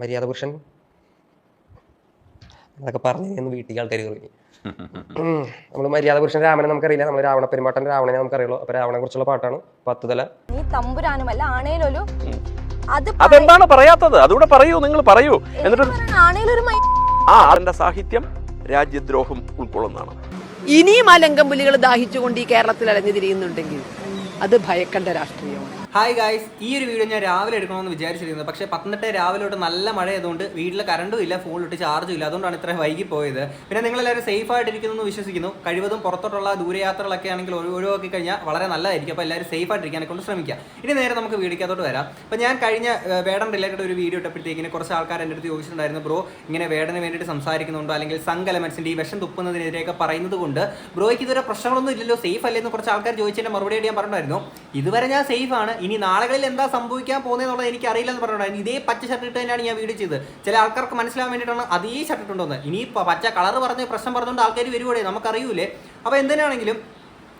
മര്യാദ പുരുഷൻ. അതൊക്കെ പറഞ്ഞു എന്ന് വീട്ടിൽ ആൾക്കാർ കയറി. നമ്മൾ മര്യാദ പുരുഷൻ രാമനെ നമുക്കറിയില്ല. നമ്മൾ രാവണ പെരുമാട്ടൻ രാവണനെ നമുക്കറിയുള്ളൂ. അപ്പൊ രാവണെ കുറിച്ചുള്ള പാട്ടാണ് പത്ത് തല നീ തമ്പുരാനുമല്ല ആണേലൊരു അത് അതെന്താണ് പറയാത്തത്? അതുകൂടെ പറയൂ നിങ്ങൾ പറയൂ. എന്നിട്ട് ആ അതിന്റെ സാഹിത്യം രാജ്യദ്രോഹം ഉൾക്കൊള്ളുന്നതാണ്. ഇനിയും ആ ലങ്കമ്പുലികൾ ദാഹിച്ചുകൊണ്ട് ഈ കേരളത്തിൽ അലഞ്ഞു തിരിയുന്നുണ്ടെങ്കിൽ അത് ഭയക്കേണ്ട രാഷ്ട്രീയമാണ്. ഹായ് ഗായ്സ് ഈ ഒരു വീഡിയോ ഞാൻ രാവിലെ എടുക്കണമെന്ന് വിചാരിച്ചിരുന്നത്. പക്ഷെ പത്തനംതിട്ട രാവിലെ തൊട്ട് നല്ല മഴ ആയതുകൊണ്ട് വീട്ടിൽ കറണ്ടും ഇല്ല ഫോണിലിട്ട് ചാർജും ഇല്ല. അതുകൊണ്ടാണ് ഇത്ര വൈകി പോയത്. പിന്നെ നിങ്ങളെല്ലാവരും സേഫ് ആയിട്ടിരിക്കുന്നു എന്ന് വിശ്വസിക്കുന്നു. കഴിവതും പുറത്തോട്ടുള്ള ദൂരയാത്രകളൊക്കെ ആണെങ്കിൽ ഒഴി- ഒഴിവാക്കി കഴിഞ്ഞാൽ വളരെ നല്ലതായിരിക്കും. അപ്പോൾ എല്ലാവരും സേഫ് ആയിട്ടിരിക്കാനെ കൊണ്ട് ശ്രമിക്കുക. ഇനി നേരെ നമുക്ക് വീഡിയോക്കകത്തോട്ട് വരാം. അപ്പോൾ ഞാൻ കഴിഞ്ഞ വേടൻ റിലേറ്റഡ് ഒരു വീഡിയോ ഇട്ടപ്പോഴത്തേക്കിന് കുറച്ച് ആൾക്കാർ എന്റെ അടുത്ത് ചോദിച്ചിട്ടുണ്ടായിരുന്നു ബ്രോ ഇങ്ങനെ വേടന് വേണ്ടിയിട്ട് സംസാരിക്കുന്നുണ്ടോ? അല്ലെങ്കിൽ സംഘ എലമെന്റ്സിന്റെ ഈ വിഷം തുപ്പുന്നതിനെതിരെയൊക്കെ പറയുന്നത് കൊണ്ട് ബ്രോയ്ക്ക് ഇതുവരെ പ്രശ്നങ്ങളൊന്നും ഇല്ലല്ലോ സേഫ് അല്ലേ? എന്ന് കുറച്ച് ആൾക്കാർ ചോദിച്ചതിന്റെ മറുപടി ഞാൻ പറഞ്ഞിട്ടുണ്ടായിരുന്നു. ഇതുവരെ ഞാൻ സേഫ് ആണ്. ഇനി നാളുകളിൽ എന്താ സംഭവിക്കാൻ പോകുന്നതെന്നുള്ളത് എനിക്ക് അറിയില്ല എന്ന് പറഞ്ഞിട്ടുണ്ടായിരുന്നു. ഇതേ പച്ച ഷർട്ട് ഇട്ട് തന്നെയാണ് ഞാൻ വീഡിയോ ചെയ്തത്. ചില ആൾക്കാർക്ക് മനസ്സിലാവാൻ വേണ്ടിയിട്ടാണ് അതേ ഷർട്ട് ഇട്ടുണ്ടോന്ന്. ഇനി പച്ച കളർ പറഞ്ഞ് പ്രശ്നം പറഞ്ഞുകൊണ്ട് ആൾക്കാർ വരുവോടെ നമുക്കറിയൂലേ. അപ്പോൾ എന്തിനാണെങ്കിലും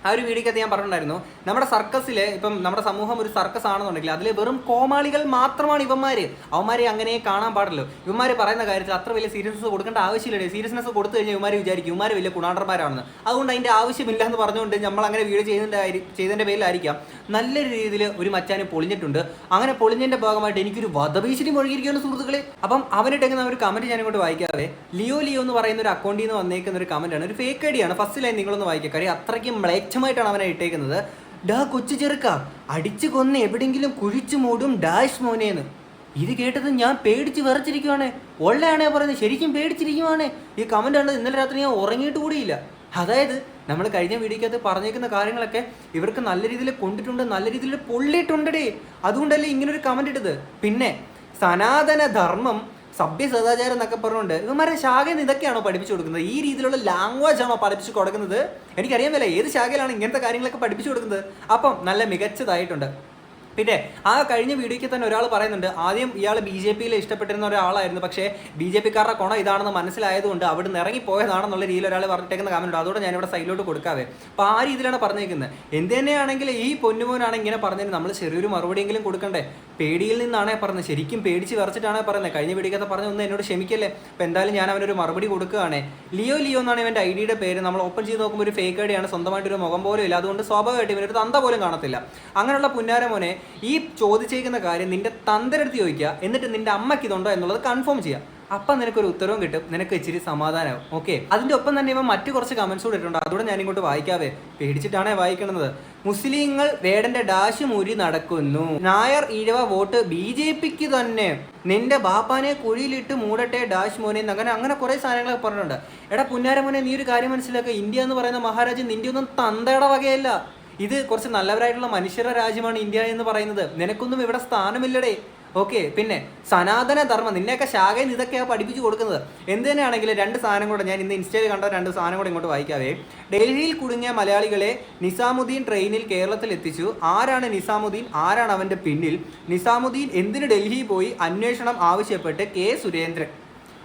ആ ഒരു വീഡിയോക്കകത്ത് ഞാൻ പറഞ്ഞിട്ടുണ്ടായിരുന്നു. നമ്മുടെ സർക്കസിൽ ഇപ്പം നമ്മുടെ സമൂഹം ഒരു സർക്കസ് ആണെന്നുണ്ടെങ്കിൽ അതിൽ വെറും കോമാളികൾ മാത്രമാണ് ഇവന്മാര്. അവന്മാരെ അങ്ങനെ കാണാൻ പാടില്ല ഇവന്മാർ പറയുന്ന കാര്യത്തിൽ അത്ര വലിയ സീരിയസ്നെസ് കൊടുക്കേണ്ട ആവശ്യമില്ല. സീരിയസ്നെസ് കൊടുത്തു കഴിഞ്ഞാൽ ഇവന്മാർ വിചാരിക്കും ഇവന്മാർ വലിയ കുണാണ്ടർമാരാണെന്ന് അതുകൊണ്ട് അതിന്റെ ആവശ്യമില്ല എന്ന് പറഞ്ഞുകൊണ്ട് നമ്മൾ അങ്ങനെ വീഡിയോ ചെയ്തതിന്റെ ചെയ്തതിന്റെ പേരിലായിരിക്കാം. നല്ല രീതിയിൽ ഒരു മച്ചാനെ പൊളിഞ്ഞിട്ടുണ്ട്. അങ്ങനെ പൊളിഞ്ഞതിന്റെ ഭാഗമായിട്ട് എനിക്കൊരു വധഭീഷണി മുഴുകിയിരിക്കുകയാണ് സുഹൃത്തുക്കളെ. അപ്പം അവനിട്ടേക്കുന്ന ഒരു കമന്റ് ഞാൻ ഇങ്ങോട്ട് വായിക്കാവേ ലിയോ ലിയോ എന്ന് പറയുന്ന ഒരു അക്കൗണ്ടിൽ നിന്ന് വന്നേക്കുന്ന ഒരു കമന്റാണ് ഒരു ഫേക്ക് ഐ ഡിയാണ് ഫസ്റ്റ് ലൈൻ നിങ്ങളൊന്ന് വായിക്കുക കാര്യം അത്രയ്ക്കും മ്ലേച്ഛമായിട്ടാണ് അവനെ ഇട്ടേക്കുന്നത്. ഡാ കൊച്ചു ചെറുക്ക അടിച്ചു കൊന്ന് എവിടെങ്കിലും കുഴിച്ചു മൂടും ഡാഷ് മോനേന്ന്. ഇത് കേട്ടത് ഞാൻ പേടിച്ച് വിറച്ചിരിക്കുവാണ്. ഉള്ളയാണേ പറയുന്നത് ശരിക്കും പേടിച്ചിരിക്കുവാണ്. ഈ കമന്റ് ആണ് ഇന്നലെ രാത്രി ഞാൻ ഉറങ്ങിയിട്ട് കൂടിയില്ല. അതായത് നമ്മൾ കഴിഞ്ഞ വീഡിയോക്കകത്ത് പറഞ്ഞേക്കുന്ന കാര്യങ്ങളൊക്കെ ഇവർക്ക് നല്ല രീതിയിൽ കൊണ്ടിട്ടുണ്ട് നല്ല രീതിയിൽ പൊള്ളിയിട്ടുണ്ടടേ. അതുകൊണ്ടല്ലേ ഇങ്ങനൊരു കമന്റ് ഇട്ടത്. പിന്നെ സനാതന ധർമ്മം സഭ്യ സദാചാരം എന്നൊക്കെ പറഞ്ഞുകൊണ്ട് ഇവന്മാരെ ശാഖയിൽ ഇതൊക്കെയാണോ പഠിപ്പിച്ചു കൊടുക്കുന്നത്? ഈ രീതിയിലുള്ള ലാംഗ്വേജ് ആണോ പഠിപ്പിച്ചു കൊടുക്കുന്നത്? എനിക്കറിയാൻ മേല ഏത് ശാഖയിലാണ് ഇങ്ങനത്തെ കാര്യങ്ങളൊക്കെ പഠിപ്പിച്ചു കൊടുക്കുന്നത്? അപ്പം നല്ല മികച്ചതായിട്ടുണ്ട്. പിന്നെ ആ കഴിഞ്ഞ വീഡിയോയ്ക്ക് തന്നെ ഒരാൾ പറയുന്നുണ്ട് ആദ്യം ഇയാൾ ബി ജെ പിയിൽ ഇഷ്ടപ്പെട്ടിരുന്ന ഒരാളായിരുന്നു പക്ഷേ ബി ജെ പിക്കാരുടെ കുണം ഇതാണെന്ന് മനസ്സിലായതുകൊണ്ട് അവിടെ നിന്ന് ഇറങ്ങിപ്പോയതാണെന്നുള്ള രീതിയിൽ ഒരാൾ പറഞ്ഞിട്ടേക്കുന്ന കാമുണ്ട് അതുകൊണ്ട് ഞാനിവിടെ സൈഡിലോട്ട് കൊടുക്കാതെ അപ്പോൾ ആ രീതിയിലാണ് പറഞ്ഞേക്കുന്നത് എന്ത് തന്നെയാണെങ്കിൽ ഈ പൊന്നുമോനാണ് ഇങ്ങനെ പറഞ്ഞത് നമ്മൾ ചെറിയൊരു മറുപടിയെങ്കിലും കൊടുക്കണ്ടേ? പേടിയിൽ നിന്നാണേ പറഞ്ഞത്. ശരിക്കും പേടിച്ച് വിറച്ചിട്ടാണേ പറയുന്നത്. കഴിഞ്ഞ വീഡിയോക്കകത്ത് പറഞ്ഞ ഒന്ന് എന്നോട് ക്ഷമിക്കല്ലേ? അപ്പോൾ എന്തായാലും ഞാൻ അവനൊരു മറുപടി കൊടുക്കുകയാണ്. ലിയോ ലിയോ എന്നാണ് ഇവന്റെ ഐ ഡിയുടെ പേര്. നമ്മൾ ഓപ്പൺ ചെയ്ത് നോക്കുമ്പോൾ ഒരു ഫേക്ക് ഐഡിയാണ് ഡിയാണ്. സ്വന്തമായിട്ട് ഒരു മുഖം പോലും ഇല്ല. അതുകൊണ്ട് സ്വാഭാവികമായിട്ട് ഇവനൊരു തന്ത പോലും കാണത്തില്ല. അങ്ങനെയുള്ള പുന്നാര മോനെ ഈ ചോദിച്ചേക്കുന്ന കാര്യം നിന്റെ തന്തരെടുത്ത് ചോദിക്കുക എന്നിട്ട് നിന്റെ അമ്മയ്ക്ക് ഇതുണ്ടോ എന്നുള്ളത് കൺഫേം ചെയ്യുക. അപ്പം നിനക്കൊരു ഉത്തരവും കിട്ടും. നിനക്ക് ഇച്ചിരി സമാധാനമാവും ഓക്കെ അതിന്റെ ഒപ്പം തന്നെ ഇവ മറ്റു കുറച്ച് കമൻസ് കൂടെ ഇട്ടുണ്ട് അതുകൂടെ ഞാൻ ഇങ്ങോട്ട് വായിക്കാവേ. പേടിച്ചിട്ടാണേ വായിക്കുന്നത് മുസ്ലിങ്ങൾ വേടന്റെ ഡാഷ് മുരി നടക്കുന്നു. Nair Ezhava vote B J പിക്ക് തന്നെ. നിന്റെ ബാപ്പാനെ കുഴിയിലിട്ട് മൂടട്ടെ ഡാഷ് മോനെ അങ്ങനെ അങ്ങനെ കുറേ സാധനങ്ങളൊക്കെ പറഞ്ഞിട്ടുണ്ട്. എടാ പുന്നാരമോനെ നീ ഒരു കാര്യം മനസ്സിലാക്കുക ഇന്ത്യ എന്ന് പറയുന്ന മഹാരാജ് നിന്റെ ഒന്നും തന്തയുടെ വകയല്ല. ഇത് കുറച്ച് നല്ലവരായിട്ടുള്ള മനുഷ്യരുടെ രാജ്യമാണ് ഇന്ത്യ എന്ന് പറയുന്നത്. നിനക്കൊന്നും ഇവിടെ സ്ഥാനമില്ലടേ. ഓക്കെ പിന്നെ സനാതന ധർമ്മം നിന്നെയൊക്കെ ശാഖയിൽ ഇതൊക്കെയാണ് പഠിപ്പിച്ചു കൊടുക്കുന്നത്. എന്ത് തന്നെയാണെങ്കിലും രണ്ട് സാധനം കൂടെ ഞാൻ ഇന്ന് ഇൻസ്റ്റയിൽ കണ്ട രണ്ട് സാധനം കൂടെ ഇങ്ങോട്ട് വായിക്കാവേ. ഡൽഹിയിൽ കുടുങ്ങിയ മലയാളികളെ നിസാമുദ്ദീൻ ട്രെയിനിൽ കേരളത്തിൽ എത്തിച്ചു ആരാണ് നിസാമുദ്ദീൻ? ആരാണ് അവന്റെ പിന്നിൽ? നിസാമുദ്ദീൻ എന്തിന് ഡൽഹിയിൽ പോയി അന്വേഷണം ആവശ്യപ്പെട്ട് കെ സുരേന്ദ്രൻ?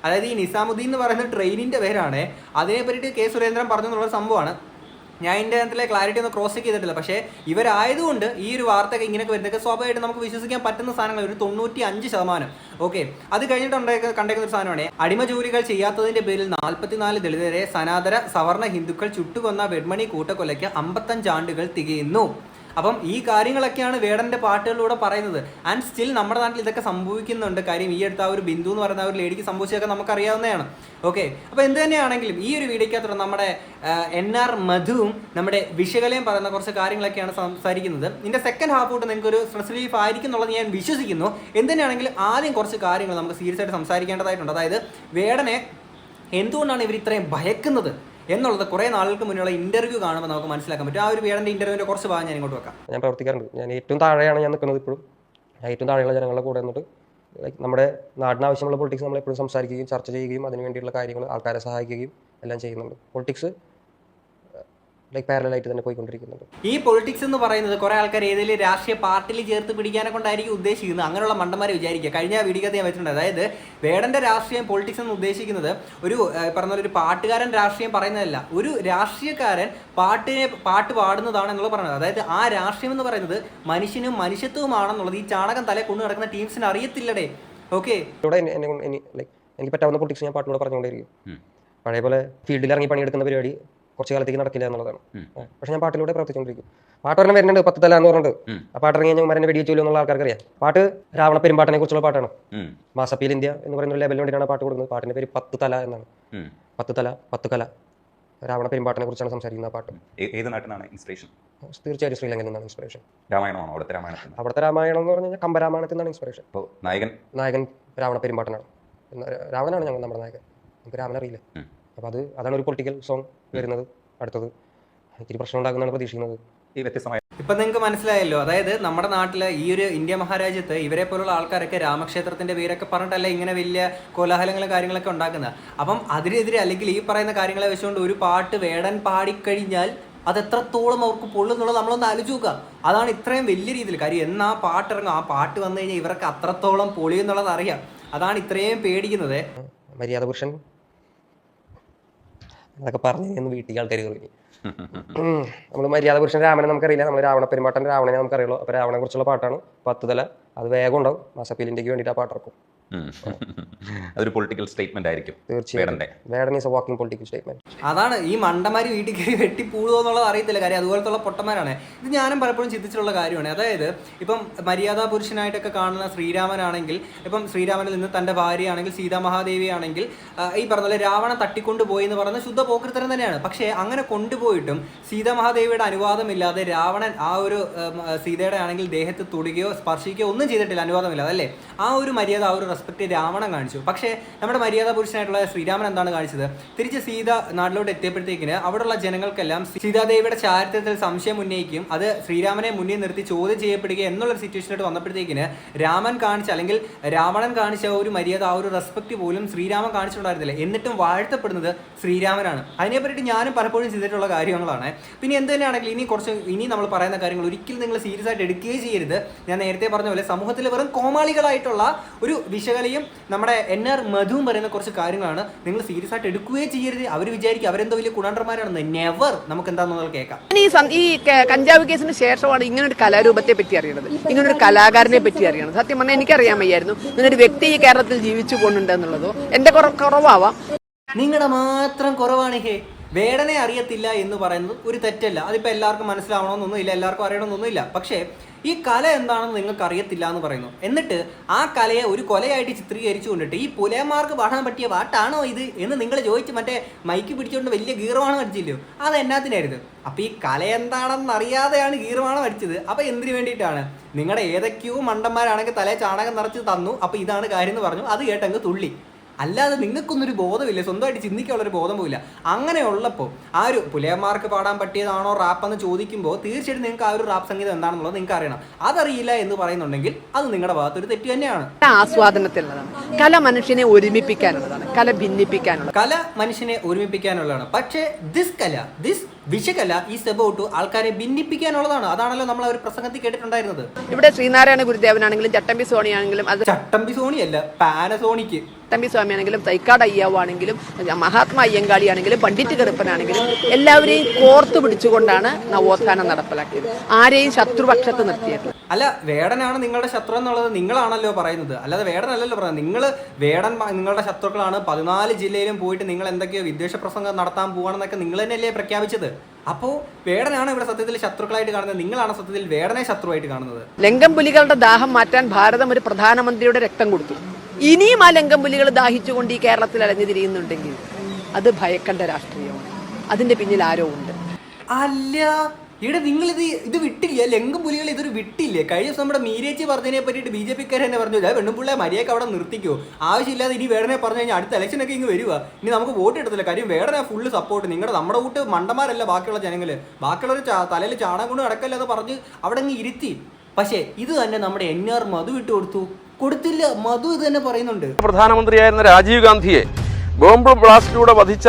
അതായത് ഈ നിസാമുദ്ദീൻ എന്ന് പറയുന്ന ട്രെയിനിന്റെ പേരാണ്. അതിനെ പറ്റിയിട്ട് കെ സുരേന്ദ്രൻ പറഞ്ഞു എന്നുള്ള സംഭവമാണ്. ഞാൻ ഇതിന്റെ അതിലെ ക്ലാരിറ്റി ഒന്ന് ക്രോസ് ചെയ്തിട്ടില്ല. പക്ഷേ ഇവരായതുകൊണ്ട് ഈ ഒരു വാർത്തയൊക്കെ ഇങ്ങനെയൊക്കെ വരുന്നതൊക്കെ സ്വാഭാവികമായിട്ട് നമുക്ക് വിശ്വസിക്കാൻ പറ്റുന്ന സാധനങ്ങൾ ഒരു തൊണ്ണൂറ്റി അഞ്ച് ശതമാനം. ഓക്കെ. അത് കഴിഞ്ഞിട്ടുണ്ടേക്ക് കണ്ടേക്കുന്ന ഒരു സാധനമാണ്. അടിമ ജോലികൾ ചെയ്യാത്തതിന്റെ പേരിൽ നാൽപ്പത്തിനാല് ദളിതരെ സനാതന സവർണ ഹിന്ദുക്കൾ ചുട്ടുകൊന്ന വെഡ്മണി കൂട്ടക്കൊലയ്ക്ക് അമ്പത്തഞ്ച് ആണ്ടുകൾ തികയുന്നു. അപ്പം ഈ കാര്യങ്ങളൊക്കെയാണ് വേടന്റെ പാട്ടുകളിലൂടെ പറയുന്നത്. ആൻഡ് സ്റ്റിൽ നമ്മുടെ നാട്ടിൽ ഇതൊക്കെ സംഭവിക്കുന്നുണ്ട്. കാര്യം ഈ അടുത്ത ആ ഒരു ബിന്ദു എന്ന് പറയുന്ന ഒരു ലേഡിക്ക് സംഭവിച്ചതൊക്കെ നമുക്കറിയാവുന്നതാണ്. ഓക്കെ അപ്പോൾ എന്ത് തന്നെയാണെങ്കിലും ഈ ഒരു വീഡിയോക്കകത്ത് നമ്മുടെ എൻ ആർ മധുവും നമ്മുടെ വിശകലയും പറയുന്ന കുറച്ച് കാര്യങ്ങളൊക്കെയാണ് സംസാരിക്കുന്നത്. ഇതിന്റെ സെക്കൻഡ് ഹാഫ് തൊട്ട് നിങ്ങൾക്ക് ഒരു സ്ട്രെസ് റിലീഫ് ആയിരിക്കും എന്നുള്ളത് ഞാൻ വിശ്വസിക്കുന്നു. എന്ത് തന്നെയാണെങ്കിലും ആദ്യം കുറച്ച് കാര്യങ്ങൾ നമുക്ക് സീരിയസ് ആയിട്ട് സംസാരിക്കേണ്ടതായിട്ടുണ്ട്. അതായത് വേടനെ എന്തുകൊണ്ടാണ് ഇവർ ഇത്രയും ഭയക്കുന്നത്? എന്നുള്ളത് കുറേ നാളുകൾക്ക് മുന്നുള്ള ഇന്റർവ്യൂ കാണുമ്പോൾ നമുക്ക് മനസ്സിലാക്കാൻ പറ്റും. ആ ഒരു വീടിന്റെ ഇന്റർവ്യൂവിന്റെ കുറച്ച് ഭാഗം ഞാൻ ഇങ്ങോട്ട് വെക്കാം. ഞാൻ പ്രവർത്തിക്കാറുണ്ട്. ഞാൻ ഏറ്റവും താഴെയാണ് ഞാൻ നിൽക്കുന്നത് ഇപ്പോഴും. ഏറ്റവും താഴെയുള്ള ജനങ്ങളുടെ കൂടെ നിന്നിട്ട് ലൈക്ക് നമ്മുടെ നാടിന് ആവശ്യമുള്ള പൊളിറ്റിക്സ് നമ്മൾ എപ്പോഴും സംസാരിക്കുകയും ചർച്ച ചെയ്യുകയും അതിന് വേണ്ടിയുള്ള കാര്യങ്ങൾ ആൾക്കാരെ സഹായിക്കുകയും എല്ലാം ചെയ്യുന്നുണ്ട്. പൊളിറ്റിക്സ് ലൈക്ക് പാരലായിട്ട് തന്നെ പോയിക്കൊണ്ടിരിക്കുന്നുണ്ട്. ഈ പൊളിറ്റിക്സ് എന്ന് പറയുന്നത് കുറെ ആൾക്കാർ ഏതെങ്കിലും രാഷ്ട്രീയ പാർട്ടിയിൽ ചേർത്ത് പിടിക്കാനെ കൊണ്ടായിരിക്കും ഉദ്ദേശിക്കുന്നത്. അങ്ങനെയുള്ള മണ്ടന്മാരെ വിചാരിക്കുക. കഴിഞ്ഞ വീഡിയോക്കകത്ത് ഞാൻ വെച്ചിട്ടുണ്ട്. അതായത് വേടന്റെ രാഷ്ട്രീയം പൊളിറ്റിക്സ് എന്ന് ഉദ്ദേശിക്കുന്നത് ഒരു പറഞ്ഞ ഒരു പാട്ടുകാരൻ രാഷ്ട്രീയം പറയുന്നതല്ല. ഒരു രാഷ്ട്രീയക്കാരൻ പാട്ടിനെ പാട്ട് പാടുന്നതാണ് എന്നുള്ളത് പറയുന്നത് അതായത് ആ രാഷ്ട്രീയം എന്ന് പറയുന്നത് മനുഷ്യനും മനുഷ്യത്വമാണെന്നുള്ളത് ഈ ചാണകം തല കൊണ്ടു നടക്കുന്ന ടീംസിന് അറിയത്തില്ലടേ. ഓക്കെ? ഇവിടെ എന്നെ എനിക്ക് പറ്റാവുന്ന പൊളിറ്റിക്സ് ഞാൻ പാട്ടിലൂടെ പറഞ്ഞുകൊണ്ടേയിരിക്കും. പഴയപോലെ പഴയ പോലെ ഫീൽഡിൽ ഇറങ്ങി പണിയെടുക്കുന്ന പരിപാടി കുറച്ച് കാലത്തേക്ക് നടക്കില്ല എന്നുള്ളതാണ്. പക്ഷെ ഞാൻ പാട്ടിലൂടെ പ്രവർത്തിച്ചുകൊണ്ടിരിക്കും. പാട്ട് പറഞ്ഞ വരുന്നുണ്ട് പത്ത് തല എന്ന് പറഞ്ഞിട്ട് ആ പാട്ട് ഇറങ്ങി കഴിഞ്ഞാൽ മരനെ വെടിവെച്ചു എന്നുള്ള ആൾക്കാർക്ക് അറിയാം പാട്ട് രാവണ പെരുമ്പാട്ടിനെ കുറിച്ചുള്ള പാട്ടാണ്. മാസപ്പീൽ ഇന്ത്യ എന്ന് പറയുന്ന ലെവലിൽ ലെവലിന് വേണ്ടിയാണ് പാട്ട് കൊടുക്കുന്നത്. പാട്ടിന്റെ പേര് പത്ത് തല എന്നാണ്. പത്ത് തല പത്ത് കല രാവണ പെരുമ്പാട്ടിനെ കുറിച്ചാണ് സംസാരിക്കുന്ന പാട്ട്. ഏത് നാട്ടിനാണ് ഇൻസ്പിറേഷൻ തീർച്ചയായും ശ്രീലങ്കയിൽ നിന്നാണ് ഇൻസ്പിറേഷൻ രാമായണമാണോ? അവിടുത്തെ രാമായണം അവിടുത്തെ രാമായണം എന്ന് പറഞ്ഞു കഴിഞ്ഞാൽ കമ്പരാമായണത്തിൽ നിന്നാണ് ഇൻസ്പിറേഷൻ നായകൻ? നായകൻ രാവണ പെരുമ്പാട്ടനാണ്. രാവണനാണ് ഞങ്ങൾ നമ്മുടെ നായകൻ. നമുക്ക് രാമൻ അറിയില്ല ഉം. അപ്പോൾ അത് അതാണ് ഒരു പൊളിറ്റിക്കൽ സോങ് വരുന്നത് അടുത്തത്. ഇത്തിരി പ്രശ്നം ഉണ്ടാകുന്നതാണ് പ്രതീക്ഷിക്കുന്നത്. ഈ വ്യത്യസ്തമായ ഇപ്പൊ നിങ്ങൾക്ക് മനസ്സിലായല്ലോ അതായത് നമ്മുടെ നാട്ടിൽ ഈ ഒരു ഇന്ത്യ മഹാരാജ്യത്ത് ഇവരെ പോലുള്ള ആൾക്കാരൊക്കെ രാമക്ഷേത്രത്തിന്റെ പേരൊക്കെ പറഞ്ഞിട്ടല്ല ഇങ്ങനെ വലിയ കോലാഹലങ്ങളും കാര്യങ്ങളൊക്കെ ഉണ്ടാക്കുന്നത്. അപ്പം അതിനെതിരെ അല്ലെങ്കിൽ ഈ പറയുന്ന കാര്യങ്ങളെ വെച്ചുകൊണ്ട് ഒരു പാട്ട് വേടൻ പാടിക്കഴിഞ്ഞാൽ അത് എത്രത്തോളം അവർക്ക് പൊള്ളുന്നുള്ളത് നമ്മളൊന്ന് ആലോചിച്ച് നോക്കുക. അതാണ് ഇത്രയും വലിയ രീതിയിൽ കാര്യം. എന്നാ പാട്ട് ഇറങ്ങും ആ പാട്ട് വന്നു കഴിഞ്ഞാൽ ഇവർക്ക് അത്രത്തോളം പൊളിയെന്നുള്ളത് അറിയാം. അതാണ് ഇത്രയും പേടിക്കുന്നത്. മര്യാദ പുരുഷൻ അതൊക്കെ പറഞ്ഞു എന്ന് വീട്ടിൽ ആൾക്കാർ തുടങ്ങി നമ്മൾ മര്യാദ പുരുഷൻ രാമനെ നമുക്കറിയില്ല. നമ്മൾ രാവണ പെരുമാട്ടൻ രാവണനെ നമുക്കറിയുള്ളൂ. അപ്പോൾ രാവണനെ കുറിച്ചുള്ള പാട്ടാണ് പത്ത് തല. അത് വേഗം ഉണ്ടാവും. മാസപ്പീൽ ഇന്ത്യയ്ക്ക് വേണ്ടിയിട്ട് ആ പാട്ട് ഇറക്കും. ഉം. അതൊരു പൊളിറ്റിക്കൽ സ്റ്റേറ്റ്മെന്റ് ആയിരിക്കും Vedan is a walking political statement അതാണ് ഈ മണ്ടമാര് വീട്ടിൽ കയറി വെട്ടിപ്പൂടുമോ എന്നുള്ളത് അറിയത്തില്ല. കാര്യം അതുപോലത്തുള്ള പൊട്ടന്മാരാണ്. ഇത് ഞാനും പലപ്പോഴും ചിന്തിച്ചിട്ടുള്ള കാര്യമാണ്. അതായത് ഇപ്പം മര്യാദാ പുരുഷനായിട്ടൊക്കെ കാണുന്ന ശ്രീരാമനാണെങ്കിൽ ഇപ്പം ശ്രീരാമനിൽ നിന്ന് തന്റെ ഭാര്യയാണെങ്കിൽ സീതാമഹാദേവി ആണെങ്കിൽ ഈ പറഞ്ഞ പോലെ രാവണ തട്ടിക്കൊണ്ടു പോയി എന്ന് പറയുന്നത് ശുദ്ധ പോക്കൃത്തരം തന്നെയാണ്. പക്ഷേ അങ്ങനെ കൊണ്ടുപോയിട്ടും സീതാമഹാദേവിയുടെ അനുവാദമില്ലാതെ രാവണൻ ആ ഒരു സീതയുടെ ആണെങ്കിൽ ദേഹത്ത് തൊടുകയോ സ്പർശിക്കുകയോ ഒന്നും ചെയ്തിട്ടില്ല. അനുവാദമില്ലാതെ അല്ലേ? ആ ഒരു മര്യാദ ആ ഒരു റെസ്പെക്ട് രാവണൻ കാണിച്ചു. പക്ഷേ നമ്മുടെ മര്യാദ പുരുഷനായിട്ടുള്ള ശ്രീരാമൻ എന്താണ് കാണിച്ചത്? തിരിച്ച് സീത നാട്ടിലോട്ട് എത്തിയപ്പോഴത്തേക്കിന് അവിടെയുള്ള ജനങ്ങൾക്കെല്ലാം സീതാദേവിയുടെ ചാരിത്രത്തിൽ സംശയം ഉന്നയിക്കും അത് ശ്രീരാമനെ മുന്നിൽ നിർത്തി ചോദ്യം ചെയ്യപ്പെടുക എന്നുള്ള സിറ്റുവേഷനിലോട്ട് വന്നപ്പോഴത്തേക്കിന് രാമൻ കാണിച്ച അല്ലെങ്കിൽ രാവണൻ കാണിച്ച ഒരു മര്യാദ ആ ഒരു റെസ്പെക്ട് പോലും ശ്രീരാമൻ കാണിച്ചിട്ടുണ്ടായിരുന്നില്ല. എന്നിട്ടും വാഴ്ത്തപ്പെടുന്നത് ശ്രീരാമനാണ്. അതിനെ പറ്റിയിട്ട് ഞാനും പലപ്പോഴും ചെയ്തിട്ടുള്ള കാര്യങ്ങളാണ്. പിന്നെ എന്ത് തന്നെയാണെങ്കിലും ഇനി കുറച്ച് ഇനി നമ്മൾ പറയുന്ന കാര്യങ്ങൾ ഒരിക്കലും നിങ്ങൾ സീരിയസ് ആയിട്ട് എടുക്കുകയും ചെയ്യരുത്. ഞാൻ നേരത്തെ പറഞ്ഞ പോലെ സമൂഹത്തിൽ വെറും കോമാളികളായിട്ടുള്ള ഒരു വിശകലയും നമ്മുടെ എൻ ആർ മധുവും പറയുന്ന കുറച്ച് കാര്യങ്ങളാണ് നിങ്ങൾ സീരിയസ് ആയിട്ട് എടുക്കുകയും ചെയ്യരുത്. അവർ വിചാരിക്കും അവരെന്തോ വലിയ കുടാണ്ടർമാരാണെന്ന് നെവർ നമുക്ക് എന്താണെന്നുള്ളത് കേൾക്കാം. ഈ ഈ കഞ്ചാവ് കേസിന് ശേഷമാണ് ഇങ്ങനെ ഒരു കലാരൂപത്തെ പറ്റി അറിയണത്. ഇങ്ങനെ ഒരു കലാകാരനെ പറ്റി അറിയണത്. സത്യം പറഞ്ഞാൽ എനിക്കറിയാൻ വയ്യായിരുന്നു. ഇങ്ങനൊരു വ്യക്തി ഈ കേരളത്തിൽ ജീവിച്ചു പോകുന്നുണ്ട് എന്നുള്ളതോ എന്റെ കുറ- കുറവാവാം. നിങ്ങളുടെ മാത്രം കുറവാണ് ഹേ. വേടനെ അറിയത്തില്ല എന്ന് പറയുന്നത് ഒരു തെറ്റല്ല. അതിപ്പോൾ എല്ലാവർക്കും മനസ്സിലാവണമെന്നൊന്നും ഇല്ല എല്ലാവർക്കും അറിയണമെന്നൊന്നും ഇല്ല പക്ഷേ ഈ കല എന്താണെന്ന് നിങ്ങൾക്ക് അറിയത്തില്ല എന്ന് പറയുന്നു. എന്നിട്ട് ആ കലയെ ഒരു കൊലയായിട്ട് ചിത്രീകരിച്ചു കൊണ്ടിട്ട് ഈ പുലയന്മാർക്ക് പാടാൻ പറ്റിയ പാട്ടാണോ ഇത് എന്ന് നിങ്ങൾ ചോദിച്ച് മറ്റേ മൈക്ക് പിടിച്ചുകൊണ്ട് വലിയ ഗീർവാണം അടിച്ചില്ലോ അത് എന്നാത്തിനായിരുന്നു? അപ്പോൾ ഈ കല എന്താണെന്ന് അറിയാതെയാണ് ഗീർവാണം അടിച്ചത്. അപ്പോൾ എന്തിനു വേണ്ടിയിട്ടാണ്? നിങ്ങളുടെ ഏതൊക്കെയോ മണ്ടന്മാരാണെങ്കിൽ തലേ ചാണകം നിറച്ച് തന്നു. അപ്പോൾ ഇതാണ് കാര്യം എന്ന് പറഞ്ഞു. അത് കേട്ടങ്ങ് തുള്ളി. അല്ലാതെ നിങ്ങൾക്കൊന്നൊരു ബോധമില്ല സ്വന്തമായിട്ട് ചിന്തിക്കാനുള്ള ഒരു ബോധം പോയില്ല അങ്ങനെ ഉള്ളപ്പോൾ ആ ഒരു പുലയന്മാർക്ക് പാടാൻ പറ്റിയതാണോ റാപ്പ് എന്ന് ചോദിക്കുമ്പോൾ തീർച്ചയായിട്ടും നിങ്ങൾക്ക് ആ ഒരു റാപ്പ് സംഗീതം എന്താണെന്നുള്ളത് നിങ്ങൾക്ക് അറിയണം. അതറിയില്ല എന്ന് പറയുന്നുണ്ടെങ്കിൽ അത് നിങ്ങളുടെ ഭാഗത്തൊരു തെറ്റ് തന്നെയാണ്. ആസ്വാദനത്തിലുള്ളതാണ്. കല മനുഷ്യനെ ഒരുമിപ്പിക്കാനുള്ളതാണ്. കല ഭിന്നിപ്പിക്കാനുള്ള കല മനുഷ്യനെ ഒരുമിപ്പിക്കാനുള്ളതാണ്. പക്ഷേ ദിസ് കല ദിസ് വിഷകല ഈസ് എബൌട്ട് ടു ആൾക്കാരെ ഭിന്നിപ്പിക്കാനുള്ളതാണ്. അതാണല്ലോ നമ്മൾ ഒരു പ്രസംഗത്തിൽ കേട്ടിട്ടുണ്ടായിരുന്നത്. ഇവിടെ ശ്രീനാരായണ ഗുരുദേവനാണെങ്കിലും ചട്ടമ്പി സോണിയാണെങ്കിലും അത് ചട്ടമ്പി സോണിയല്ല പാനസോണിക്ക്. ചട്ടമ്പി സ്വാമിയാണെങ്കിലും തൈക്കാട് അയ്യാവാണെങ്കിലും മഹാത്മാ അയ്യങ്കാളി ആണെങ്കിലും പണ്ഡിറ്റ് കറുപ്പനാണെങ്കിലും എല്ലാവരെയും കോർത്തു പിടിച്ചുകൊണ്ടാണ് നവോത്ഥാനം നടപ്പിലാക്കിയത്. ആരെയും ശത്രുപക്ഷത്ത് നിർത്തിയിട്ടില്ല. അല്ല വേടനാണ് നിങ്ങളുടെ ശത്രു എന്നുള്ളത് നിങ്ങളാണല്ലോ പറയുന്നത്. അല്ലാതെ വേടനല്ലല്ലോ പറയുന്നത്. നിങ്ങൾ വേടൻ നിങ്ങളുടെ ശത്രുക്കളാണ്. പതിനാല് ജില്ലയിലും പോയിട്ട് നിങ്ങൾ എന്തൊക്കെയോ വിദ്വേഷ പ്രസംഗം നടത്താൻ പോകണമെന്നൊക്കെ നിങ്ങൾ തന്നെയല്ലേ പ്രഖ്യാപിച്ചത്? അപ്പോൾ വേടനാണ് ഇവിടെ സത്യത്തിൽ ശത്രുക്കളായിട്ട് കാണുന്നത്. നിങ്ങളാണ് സത്യത്തിൽ വേടനെ ശത്രുവായിട്ട് കാണുന്നത്. ലങ്കം പുലികളുടെ ദാഹം മാറ്റാൻ ഭാരതം ഒരു പ്രധാനമന്ത്രിയുടെ രക്തം കൊടുത്തു. ഇനിയും ആ പുലികൾ ദാഹിച്ചുകൊണ്ട് ഈ കേരളത്തിൽ അലഞ്ഞു തിരിയുന്നുണ്ടെങ്കിൽ അത് ഭയക്കണ്ട രാഷ്ട്രീയമാണ്. അതിന്റെ പിന്നിൽ ആരോ ഉണ്ട്. അല്ല ഇവിടെ നിങ്ങൾ ഇത് ഇത് വിട്ടില്ല? ലെങ്കും പുലികൾ ഇതൊരു വിട്ടില്ലേ? കഴിഞ്ഞ ദിവസം നമ്മുടെ മീരേച്ചി പറഞ്ഞതിനെ പറ്റിയിട്ട് ബി ജെ പി തന്നെ പറഞ്ഞു "ദേ പെണ്ണുപിള്ളയെ മര്യാദയ്ക്ക് അവിടെ നിർത്തിക്കോ. ആവശ്യമില്ലാതെ ഇനി വേടനെ പറഞ്ഞു കഴിഞ്ഞാൽ അടുത്ത ഇലക്ഷനൊക്കെ ഇങ്ങ് വരുക ഇനി നമുക്ക് വോട്ട് എടുത്തില്ല കാര്യം വേടനെ ഫുള്ള് സപ്പോർട്ട് നിങ്ങളുടെ നമ്മുടെ കൂട്ട് മണ്ടന്മാരല്ല ബാക്കിയുള്ള ജനങ്ങൾ ബാക്കിയുള്ളവർ തലയിൽ ചാണകം കൊണ്ട് നടക്കല്ല എന്ന് പറഞ്ഞ് അവിടെ അങ്ങ് ഇരുത്തി. പക്ഷേ ഇത് തന്നെ നമ്മുടെ എൻ ആർ മധു വിട്ടു കൊടുത്തു. കൊടുത്തില്ല. മധു ഇത് തന്നെ പറയുന്നുണ്ട്. പ്രധാനമന്ത്രിയായിരുന്ന രാജീവ് ഗാന്ധിയെ ബോംബ് ബ്ലാസ്റ്റിലൂടെ വധിച്ച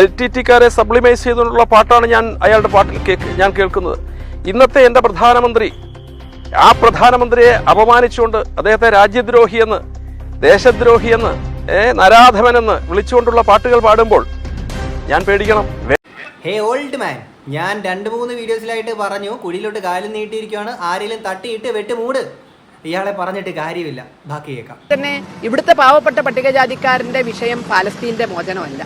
എൽ ടി ടിക്കാരെ സപ്ലിമൈസ് ചെയ്തുകൊണ്ടുള്ള പാട്ടാണ് ഞാൻ അയാളുടെ പാട്ടിൽ ഞാൻ കേൾക്കുന്നത്. ഇന്നത്തെ എന്റെ പ്രധാനമന്ത്രി ആ പ്രധാനമന്ത്രിയെ അപമാനിച്ചുകൊണ്ട് അദ്ദേഹത്തെ രാജ്യദ്രോഹിയെന്ന് ദേശദ്രോഹിയെന്ന് ഏ നരാധവനെന്ന് വിളിച്ചുകൊണ്ടുള്ള പാട്ടുകൾ പാടുമ്പോൾ ഞാൻ പേടിക്കണം. ഹേ ഓൾഡ് മാൻ ഞാൻ രണ്ട് മൂന്ന് വീഡിയോസിലായിട്ട് പറഞ്ഞു കുഴിയിലോട്ട് കാലം നീട്ടിയിരിക്കുകയാണ് ആരെങ്കിലും തട്ടിയിട്ട് വെട്ട് മൂട്. ഇയാളെ പറഞ്ഞിട്ട് കാര്യമില്ല. ബാക്കി കേൾക്കാം. തന്നെ ഇവിടുത്തെ പാവപ്പെട്ട പട്ടികജാതിക്കാരന്റെ വിഷയം പാലസ്തീന്റെ മോചനമല്ല.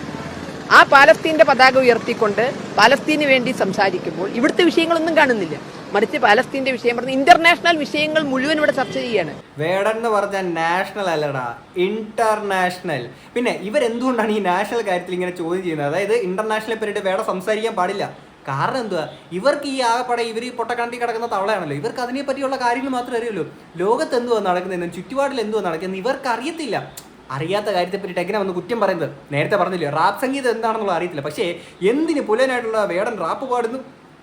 ആ പാലസ്തീന്റെ പതാക ഉയർത്തിക്കൊണ്ട് പാലസ്തീന് വേണ്ടി സംസാരിക്കുമ്പോൾ ഇവിടുത്തെ വിഷയങ്ങളൊന്നും കാണുന്നില്ല. മറിച്ച് പാലസ്തീന്റെ വിഷയം പറഞ്ഞ് ഇന്റർനാഷണൽ വിഷയങ്ങൾ മുഴുവൻ ഇവിടെ ചർച്ച ചെയ്യാണ് വേടൻ എന്ന് പറഞ്ഞാൽ നാഷണൽ അല്ലടാ ഇന്റർനാഷണൽ. പിന്നെ ഇവരെന്തുകൊണ്ടാണ് ഈ നാഷണൽ കാര്യത്തിൽ ഇങ്ങനെ ചോദ്യം ചെയ്യുന്നത്? അതായത് ഇന്റർനാഷണൽ പേരിട്ട് വേറെ സംസാരിക്കാൻ പാടില്ല. കാരണം എന്തുവാ? ഇവർക്ക് ഈ ആകപ്പാടെ ഇവർ ഈ പൊട്ടക്കണ്ടി കിടക്കുന്ന തവളയാണല്ലോ. ഇവർക്ക് അതിനെ പറ്റിയുള്ള കാര്യങ്ങൾ മാത്രമേ അറിയുള്ളൂ. ലോകത്ത് എന്തുവാ നടക്കുന്നതെന്നും ചുറ്റുപാടിൽ എന്തുവാ നടക്കുന്നത് ഇവർക്ക് അറിയത്തില്ല. അറിയാത്ത കാര്യത്തെ പറ്റിയിട്ട് എങ്ങനെ വന്ന് കുറ്റം പറയുന്നത്? നേരത്തെ പറഞ്ഞില്ലേ റാപ്പ് സംഗീതം എന്താണെന്നുള്ള അറിയത്തില്ല. പക്ഷേ എന്തിന് പുലനായിട്ടുള്ള വേടൻ റാപ്പ് പാടുന്നു?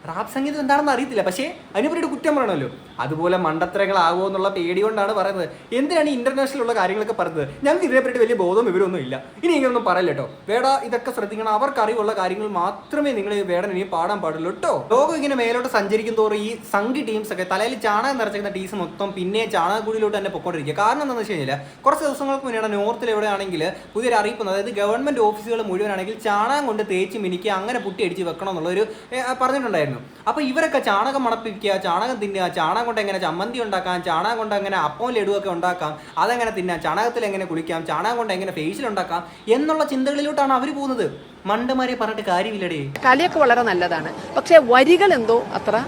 റാപ്പ് സംഗീതം എന്താണെന്ന് അറിയത്തില്ല. പക്ഷേ അതിനെ കുറ്റം പറയണമല്ലോ. അതുപോലെ മണ്ടത്തരങ്ങളാകുമോ എന്നുള്ള പേടി കൊണ്ടാണ് പറയുന്നത്. എന്തിനാണ് ഇന്റർനാഷണൽ ഉള്ള കാര്യങ്ങളൊക്കെ പറയുന്നത്? ഞങ്ങൾക്ക് ഇതിനെപ്പറ്റി വലിയ ബോധം വിവരമൊന്നും ഇല്ല. ഇനി ഇങ്ങനൊന്നും പറയല്ലോ കേട്ടോ വേട ഇതൊക്കെ ശ്രദ്ധിക്കണം. അവർക്ക് അറിവുള്ള കാര്യങ്ങൾ മാത്രമേ നിങ്ങൾ വേടനെ ഇനി പാടാൻ പാടുള്ളൂ കേട്ടോ ലോകം ഇങ്ങനെ മേലോട്ട് സഞ്ചരിക്കും തോറും ഈ സംഘി ടീംസ് ഒക്കെ തലയിൽ ചാണകം നിറച്ചിരുന്ന ടീംസ് മൊത്തം പിന്നെ ചാണകക്കുടിയിലോട്ട് തന്നെ പൊക്കോണ്ടിരിക്കുക. കാരണം എന്താണെന്ന് വെച്ച് കഴിഞ്ഞാൽ കുറച്ച് ദിവസങ്ങൾക്ക് മുന്നേ നോർത്തിൽ എവിടെയാണെങ്കിൽ പുതിയൊരു അറിയിപ്പ് അതായത് ഗവൺമെന്റ് ഓഫീസുകൾ മുഴുവനാണെങ്കിൽ ചാണകം കൊണ്ട് തേച്ച് മിനിക്ക് അങ്ങനെ പുട്ടി അടിച്ച് വെക്കണം എന്നുള്ളൊരു ഏ, പറഞ്ഞിട്ടുണ്ടായിരുന്നു അപ്പൊ ഇവരൊക്കെ ചാണകം മണപ്പിക്കുക ചാണകം തിന്നുക ചാണകം കൊണ്ട് എങ്ങനെ ചമ്മന്തി ഉണ്ടാക്കാം ചാണകം കൊണ്ട് എങ്ങനെ അപ്പവും ലഡുവൊക്കെ ഉണ്ടാക്കാം അതെങ്ങനെ തിന്നാം ചാണകത്തിൽ എങ്ങനെ കുളിക്കാം ചാണകം കൊണ്ട് എങ്ങനെ ഫേസിൽ ഉണ്ടാക്കാം എന്നുള്ള ചിന്തകളിലോട്ടാണ് അവർ പോകുന്നത്. മണ്ടന്മാരെ പറഞ്ഞിട്ട് കാര്യമില്ലടേ. കലയൊക്കെ വളരെ നല്ലതാണ്. പക്ഷേ വരികൾ എന്തോ അത്ര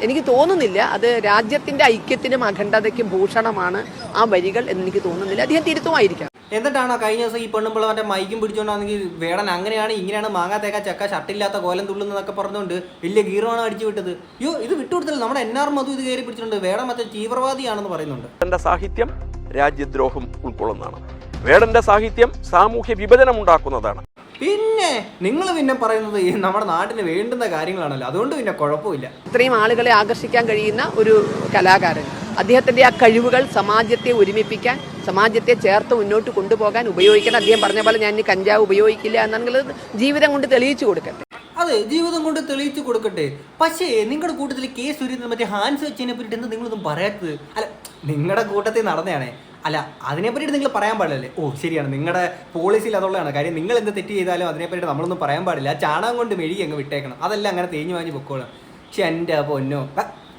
എനിക്ക് തോന്നുന്നില്ല. അത് രാജ്യത്തിന്റെ ഐക്യത്തിനും അഖണ്ഡതയ്ക്കും ഭൂഷണമാണ് ആ വരികൾ എന്ന് എനിക്ക് തോന്നുന്നില്ല. അദ്ദേഹം തിരുത്തുമായിരിക്കാം. എന്നിട്ടാണോ കഴിഞ്ഞ ദിവസം ഈ പെണ്ണുമ്പിളവന്റെ മൈക്കും പിടിച്ചോണ്ടാണെങ്കിൽ വേടൻ അങ്ങനെയാണ് ഇങ്ങനെയാണ് മാങ്ങാ തേക്ക ചക്ക ഷട്ടില്ലാത്ത കോലം തുള്ളുന്നതൊക്കെ പറഞ്ഞുകൊണ്ട് വലിയ ഗീറമാണ് അടിച്ചു വിട്ടത്. അയ്യോ ഇത് വിട്ടുകൊടുത്തില്ല. നമ്മുടെ എൻ ആർ മധു ഇത് കയറി പിടിച്ചിട്ടുണ്ട്. വേടൻ മറ്റേ തീവ്രവാദിയാണെന്ന് പറയുന്നുണ്ട്. എന്റെ സാഹിത്യം രാജ്യദ്രോഹം ഉൾക്കൊള്ളുന്നതാണ്. വേടന്റെ സാഹിത്യം സാമൂഹ്യ വിഭജനം ഉണ്ടാക്കുന്നതാണ്. പിന്നെ നിങ്ങൾ പിന്നെ പറയുന്നത് ഈ നമ്മുടെ നാട്ടിന് വേണ്ടുന്ന കാര്യങ്ങളാണല്ലോ. അതുകൊണ്ട് പിന്നെ കുഴപ്പമില്ല. ഇത്രയും ആളുകളെ ആകർഷിക്കാൻ കഴിയുന്ന ഒരു കലാകാരൻ. അദ്ദേഹത്തിന്റെ ആ കഴിവുകൾ സമാജത്തെ ഒരുമിപ്പിക്കാൻ സമാജത്തെ ചേർത്ത് മുന്നോട്ട് കൊണ്ടുപോകാൻ ഉപയോഗിക്കണം. അദ്ദേഹം പറഞ്ഞ പോലെ ഞാൻ ഇനി കഞ്ചാവ് ഉപയോഗിക്കില്ല എന്നുള്ളത് ജീവിതം കൊണ്ട് തെളിയിച്ചു കൊടുക്കട്ടെ. അതെ ജീവിതം കൊണ്ട് തെളിയിച്ചു കൊടുക്കട്ടെ. പക്ഷേ നിങ്ങളുടെ കൂട്ടത്തിൽ കെ സുരേന്ദ്രൻ മറ്റേ ഹാൻസ് വെച്ചതിനെ പറ്റിയിട്ട് നിങ്ങൾ നിങ്ങളൊന്നും പറയാത്തത്? അല്ല നിങ്ങളുടെ കൂട്ടത്തിൽ നടന്നതാണേ. അല്ല അതിനെ പറ്റിയിട്ട് നിങ്ങൾ പറയാൻ പാടില്ലല്ലേ? ഓ ശരിയാണ്. നിങ്ങളുടെ പോളിസിയിൽ അതുള്ളതാണ്. കാര്യം നിങ്ങൾ എന്ത് തെറ്റ് ചെയ്താലും അതിനെ പറ്റിയിട്ട് നമ്മളൊന്നും പറയാൻ പാടില്ല. ചാണകം കൊണ്ട് മെഴുകി അങ്ങ് വിട്ടേക്കണം. അതെല്ലാം അങ്ങനെ തേഞ്ഞു വാങ്ങി പൊക്കോളും. പക്ഷെ എന്റെ പൊന്നോ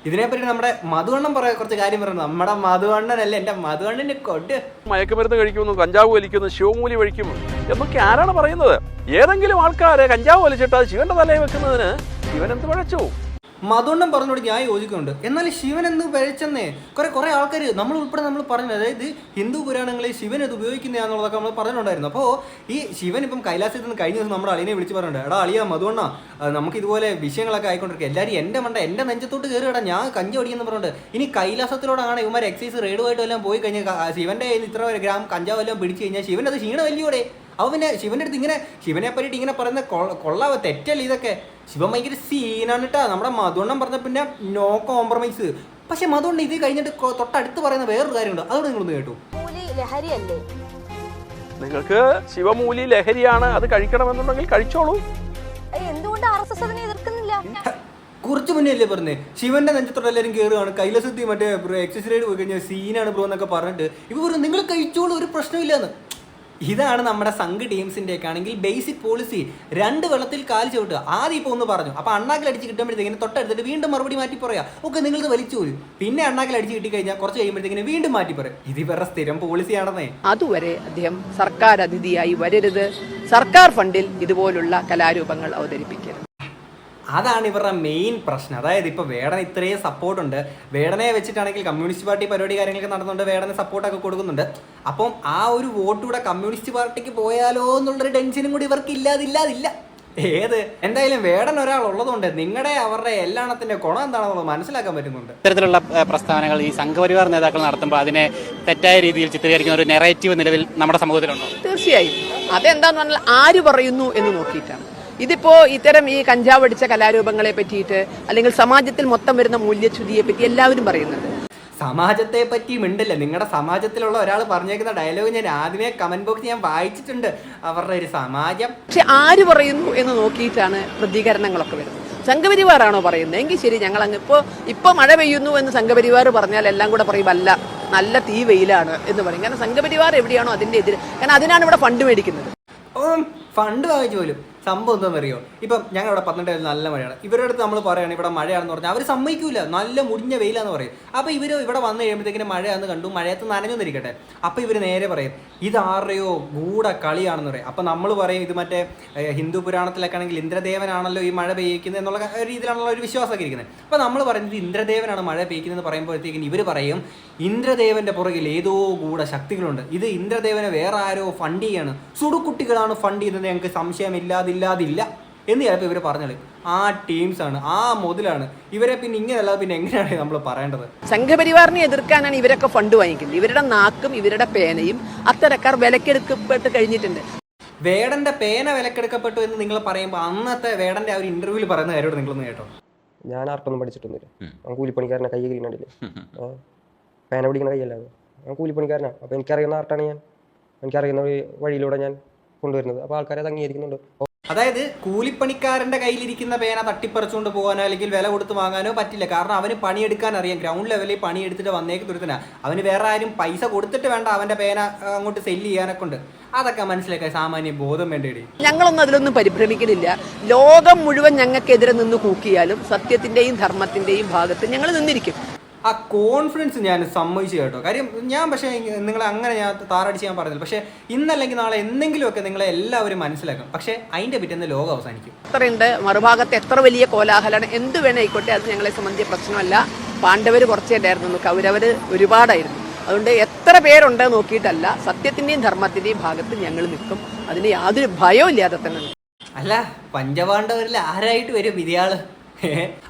ഇതിനെപ്പറ്റി നമ്മുടെ മധുവണ്ണം പറയാൻ കുറച്ച് കാര്യം പറഞ്ഞു നമ്മുടെ മധുവണ്ണനല്ല? എന്റെ മധുവണ്ണന്റെ കൊട് മയക്കുമരുന്ന് കഴിക്കുന്നു കഞ്ചാവ് വലിക്കുന്നു ശിവമൂലി കഴിക്കും എന്നൊക്കെ ആരാണ് പറയുന്നത്? ഏതെങ്കിലും ആൾക്കാരെ കഞ്ചാവ് വലിച്ചിട്ട് അത് ശിവന്റെ തലയിൽ വെക്കുന്നതിന് ശിവൻ എന്ത് മധുണ്ണം പറഞ്ഞോട് ഞാൻ യോജിക്കുന്നുണ്ട്. എന്നാൽ ശിവൻ എന്ന് വരച്ചെന്നേ? കുറെ കുറെ ആൾക്കാർ നമ്മൾ ഉൾപ്പെടെ നമ്മൾ പറഞ്ഞു. അതായത് ഹിന്ദു പുരാണങ്ങളിൽ ശിവൻ ഇത് ഉപയോഗിക്കുന്നതാണെന്നുള്ളതൊക്കെ നമ്മൾ പറഞ്ഞിട്ടുണ്ടായിരുന്നു. അപ്പോൾ ഈ ശിവൻ ഇപ്പം കൈലാസത്തിൽ നിന്ന് കഴിഞ്ഞ ദിവസം നമ്മുടെ അളിനെ വിളിച്ച് പറഞ്ഞിട്ടുണ്ട്. എടാ അളിയ മധുവണ്ണ നമുക്ക് ഇതുപോലെ വിഷയങ്ങളൊക്കെ ആയിക്കൊണ്ടിരിക്കുക എല്ലാവരും എന്റെ മണ്ട എന്റെ നെഞ്ചത്തോട്ട് കയറി ഞാൻ കഞ്ചി ഓടിയെന്ന് പറഞ്ഞിട്ടുണ്ട്. ഇനി കൈലാസത്തിലോടാണ് ഇവന്മാർ എക്സൈസ് റെയ്ഡുമായിട്ടും എല്ലാം പോയി കഴിഞ്ഞാൽ ശിവന്റെ കയ്യിൽ ഇത്ര ഗ്രാം കഞ്ചാവ് എല്ലാം പിടിച്ചു കഴിഞ്ഞാൽ ശിവൻ അത് ക്ഷീണം വലിയോടെ അവ പിന്നെ ശിവന്റെ അടുത്ത് ഇങ്ങനെ ശിവനെ പറ്റിയിട്ട് ഇങ്ങനെ പറയുന്ന കൊള്ള- കൊള്ളാവ? തെറ്റല്ല ഇതൊക്കെ? ശിവൻ ഭയങ്കര സീനാണ് കേട്ടാ നമ്മുടെ മധുവണ്ണം പറഞ്ഞ പിന്നെ നോ കോംപ്രമൈസ് പക്ഷെ മധുവണ്ണ ഇത് കഴിഞ്ഞിട്ട് തൊട്ടടുത്ത് പറയുന്ന വേറൊരു കാര്യമുണ്ട്. അതോട് നിങ്ങളൊന്ന് കേട്ടു. ലഹരിയല്ലേ? നിങ്ങൾക്ക് ശിവമൂലി ലഹരിയാണ് അത് കഴിക്കണമെന്നുണ്ടെങ്കിൽ കഴിച്ചോളൂ. എന്തുകൊണ്ട് ആർ എസ് എസ് അതിനെ എതിർക്കുന്നില്ല? കുറച്ച് മുന്നേ അല്ലേ പറഞ്ഞേ? ശിവന്റെ നെഞ്ചത്തോടെ എല്ലാവരും കയറുകയാണ് കൈലസത്തി മറ്റേ എക്സസൈസ് റൈഡ് പോയി കഴിഞ്ഞാൽ സീനാണ് ബ്രോ എന്നൊക്കെ പറഞ്ഞിട്ട്. ഇവർ പറഞ്ഞു നിങ്ങൾ കഴിച്ചോളൂ ഒരു പ്രശ്നമില്ലെന്ന് ഇതാണ് നമ്മുടെ സംഘ് ടീംസിന്റെ ഒക്കെ ആണെങ്കിൽ ബേസിക് പോളിസി രണ്ട് വെള്ളത്തിൽ കാൽ ചവിട്ടുക. ആദ്യം ഇപ്പോൾ ഒന്ന് പറഞ്ഞു. അപ്പൊ അണ്ണാക്കിൽ അടിച്ച് കിട്ടുമ്പോഴത്തേക്കിന് തൊട്ടടുത്തിട്ട് വീണ്ടും മറുപടി മാറ്റി പറയാം. ഓക്കെ നിങ്ങൾ ഇത് വലിച്ചു പോലും പിന്നെ അണ്ണാക്കിൽ അടിച്ച് കിട്ടി കഴിഞ്ഞാൽ കുറച്ച് കഴിയുമ്പോഴത്തേക്കിന് വീണ്ടും മാറ്റി പറയും. ഇത് ഇവരുടെ സ്ഥിരം പോളിസിയാണെന്നേ അതുവരെ അദ്ദേഹം സർക്കാർ അതിഥിയായി വരരുത്. സർക്കാർ ഫണ്ടിൽ ഇതുപോലുള്ള കലാരൂപങ്ങൾ അവതരിപ്പിക്കരുത്. അതാണ് ഇവരുടെ മെയിൻ പ്രശ്നം. അതായത് ഇപ്പോൾ വേടന ഇത്രയും സപ്പോർട്ടുണ്ട് വേടനെ വെച്ചിട്ടാണെങ്കിൽ കമ്മ്യൂണിസ്റ്റ് പാർട്ടി പരിപാടി കാര്യങ്ങളൊക്കെ നടന്നുകൊണ്ട് വേടന സപ്പോർട്ടൊക്കെ കൊടുക്കുന്നുണ്ട്. അപ്പം ആ ഒരു വോട്ട് കൂടെ കമ്മ്യൂണിസ്റ്റ് പാർട്ടിക്ക് പോയാലോ എന്നുള്ളൊരു ടെൻഷനും കൂടി ഇവർക്ക് ഇല്ലാതില്ലാതില്ല ഏത്? എന്തായാലും വേടൻ ഒരാൾ ഉള്ളതുകൊണ്ട് നിങ്ങളുടെ അവരുടെ എല്ലാണത്തിന്റെ ഗുണം എന്താണെന്നുള്ളത് മനസ്സിലാക്കാൻ പറ്റുന്നുണ്ട്. ഇത്തരത്തിലുള്ള പ്രസ്താവനകൾ ഈ സംഘപരിവാർ നേതാക്കൾ നടത്തുമ്പോൾ അതിനെ തെറ്റായ രീതിയിൽ ചിത്രീകരിക്കുന്ന ഒരു നെറേറ്റീവ് നിലവിൽ നമ്മുടെ സമൂഹത്തിലുണ്ടോ? തീർച്ചയായും. അതെന്താന്ന് പറഞ്ഞാൽ ആര് പറയുന്നു എന്ന് നോക്കിയിട്ടാണ്. ഇതിപ്പോ ഇത്തരം ഈ കഞ്ചാവ് അടിച്ച കലാരൂപങ്ങളെ പറ്റിയിട്ട് അല്ലെങ്കിൽ സമാജത്തിൽ മൊത്തം വരുന്ന മൂല്യച്യുതിയെ പറ്റി എല്ലാവരും പറയുന്നുണ്ട്. സമാജത്തെ പറ്റി മിണ്ടില്ല നിങ്ങളുടെ സമാജത്തിലുള്ള ഒരാൾ പറഞ്ഞേക്കുന്ന ഡയലോഗ് ഞാൻ ആദ്യമേ കമന്റ് ബോക്സ് ഞാൻ വായിച്ചിട്ടുണ്ട്. അവരുടെ ഒരു സമാജം. പക്ഷെ ആര് പറയുന്നു എന്ന് നോക്കിയിട്ടാണ് പ്രതികരണങ്ങളൊക്കെ വരുന്നത്. സംഘപരിവാറാണോ പറയുന്നത്? എങ്കിൽ ശരി ഞങ്ങൾ അങ്ങ് ഇപ്പോൾ ഇപ്പോൾ മഴ പെയ്യുന്നു എന്ന് സംഘപരിവാർ പറഞ്ഞാൽ എല്ലാം കൂടെ പറയും അല്ല നല്ല തീ വെയിലാണ് എന്ന് പറയും. കാരണം സംഘപരിവാർ എവിടെയാണോ അതിന്റെ എതിര്. കാരണം അതിനാണ് ഇവിടെ ഫണ്ട് മേടിക്കുന്നത്. ഓ ഫണ്ട് വാങ്ങിച്ചു പോലും. സംഭവം എന്താണെന്നറിയോ ഇപ്പം ഞങ്ങളുടെ പത്തനംതിട്ടയിൽ നല്ല മഴയാണ്. ഇവരുടെ അടുത്ത് നമ്മൾ പറയുകയാണ് ഇവിടെ മഴയാണെന്ന് പറഞ്ഞാൽ അവർ സമ്മതിക്കൂല. നല്ല മുടിഞ്ഞ വെയിലാന്ന് പറയും. അപ്പോൾ ഇവർ ഇവിടെ വന്നു കഴിയുമ്പോഴത്തേക്കും മഴയാന്ന് കണ്ടു മഴയത്ത് നനഞ്ഞെന്നിരിക്കട്ടെ. അപ്പോൾ ഇവർ നേരെ പറയും ഇത് ആരുടെയോ ഗൂഢ കളിയാണെന്ന് പറയും. അപ്പോൾ നമ്മൾ പറയും ഇത് മറ്റേ ഹിന്ദു പുരാണത്തിലൊക്കെ ആണെങ്കിൽ ഇന്ദ്രദേവനാണല്ലോ ഈ മഴ പെയ്യിക്കുന്നത് എന്നുള്ള രീതിയിലാണല്ലോ ഒരു വിശ്വാസമൊക്കെ ഇരിക്കുന്നത്. അപ്പോൾ നമ്മൾ പറയുന്നത് ഇന്ദ്രദേവനാണ് മഴ പെയ്യിക്കുന്നതെന്ന് പറയുമ്പോഴത്തേക്കും ഇവർ പറയും ഇന്ദ്രദേവന്റെ പുറകിൽ ഏതോ ഗൂഢ ശക്തികളുണ്ട്. ഇത് ഇന്ദ്രദേവനെ വേറെ ആരോ ഫണ്ട് ചെയ്യാണ്. സുടുക്കുട്ടികളാണ് ഫണ്ട് ചെയ്യുന്നത്. ഞങ്ങൾക്ക് സംശയമില്ലാതില്ലാതില്ല എന്ന് ചിലപ്പോൾ ഇവർ പറഞ്ഞത് ആ ടീംസാണ് ആ മുതലാണ്. ഇവരെ പിന്നെ ഇങ്ങനെയല്ലാതെ പിന്നെ എങ്ങനെയാണ് നമ്മൾ പറയേണ്ടത്? സംഘപരിവാറിനെ എതിർക്കാനാണ് ഇവരൊക്കെ ഫണ്ട് വാങ്ങിക്കുന്നത്. ഇവരുടെ നാക്കും ഇവരുടെ പേനയും അത്തരക്കാർ വിലക്കെടുക്കപ്പെട്ട് കഴിഞ്ഞിട്ടുണ്ട്. വേടന്റെ പേന വിലക്കെടുക്കപ്പെട്ടു എന്ന് നിങ്ങൾ പറയുമ്പോൾ അന്നത്തെ വേടന്റെ ആ ഒരു ഇന്റർവ്യൂവിൽ പറയുന്ന കാര്യമോട് നിങ്ങളൊന്ന് കേട്ടോ. ഞാൻ ആർക്കൊന്നും പഠിച്ചിട്ടൊന്നുമില്ല. ഞാൻ കൂലിപ്പണിക്കാരനെ കൈ കീഴിലുണ്ടല്ലേ പേന പിടിക്കുന്ന കൈയല്ല അത്? ഞാൻ കൂലിപ്പണിക്കാരനാണ് അപ്പോൾ എനിക്കറിയുന്ന ആർട്ടാണ് ഞാൻ? എനിക്കറിയുന്ന ഒരു വഴിയിലൂടെ ഞാൻ കൊണ്ടുവരുന്നത്. അപ്പോൾ ആൾക്കാരെ അത് അംഗീകരിക്കുന്നുണ്ട്. അതായത് കൂലിപ്പണിക്കാരന്റെ കയ്യിലിരിക്കുന്ന പേന തട്ടിപ്പറിച്ചുകൊണ്ട് പോകാനോ അല്ലെങ്കിൽ വില കൊടുത്ത് വാങ്ങാനോ പറ്റില്ല. കാരണം അവന് പണിയെടുക്കാൻ അറിയാം. ഗ്രൗണ്ട് ലെവലിൽ പണിയെടുത്തിട്ട് വന്നേക്ക് തുരുത്തന അവന് വേറെ ആരും പൈസ കൊടുത്തിട്ട് വേണ്ട അവന്റെ പേന അങ്ങോട്ട് സെല്ല് ചെയ്യാനൊക്കെ ഉണ്ട്. അതൊക്കെ മനസ്സിലാക്കാൻ സാമാന്യ ബോധം വേണ്ടേടി. ഞങ്ങളൊന്നും അതിലൊന്നും പരിഭ്രമിക്കുന്നില്ല ലോകം മുഴുവൻ ഞങ്ങൾക്കെതിരെ നിന്ന് കൂക്കിയാലും സത്യത്തിന്റെയും ധർമ്മത്തിന്റെയും ഭാഗത്ത് ഞങ്ങൾ നിന്നിരിക്കും. ആ കോൺഫിഡൻസ് ഞാൻ സമ്മതിച്ചു കേട്ടോ. കാര്യം ഞാൻ പക്ഷേ നിങ്ങളെ അങ്ങനെ ഞാൻ താറടിച്ച് ഞാൻ പറഞ്ഞില്ല. പക്ഷേ ഇന്നല്ലെങ്കിൽ നാളെ എന്തെങ്കിലുമൊക്കെ നിങ്ങളെ എല്ലാവരും മനസ്സിലാക്കും പക്ഷേ അതിന്റെ പിറ്റേന്ന് ലോകം അവസാനിക്കും. എത്രയുണ്ട് മറുഭാഗത്ത് എത്ര വലിയ കോലാഹലമാണ്. എന്ത് വേണേ ആയിക്കോട്ടെ അത് ഞങ്ങളെ സംബന്ധിച്ച പ്രശ്നമല്ല. പാണ്ഡവർ കുറച്ചേ ഉണ്ടായിരുന്നു കൗരവർ ഒരുപാടായിരുന്നു. അതുകൊണ്ട് എത്ര പേരുണ്ട് നോക്കിയിട്ടല്ല സത്യത്തിന്റെയും ധർമ്മത്തിന്റെയും ഭാഗത്ത് ഞങ്ങൾ നിൽക്കും. അതിന് യാതൊരു ഭയവും ഇല്ലാതെ തന്നെ അല്ല പഞ്ചപാണ്ഡവരിൽ ആരായിട്ട് വരും ഇതയാൾ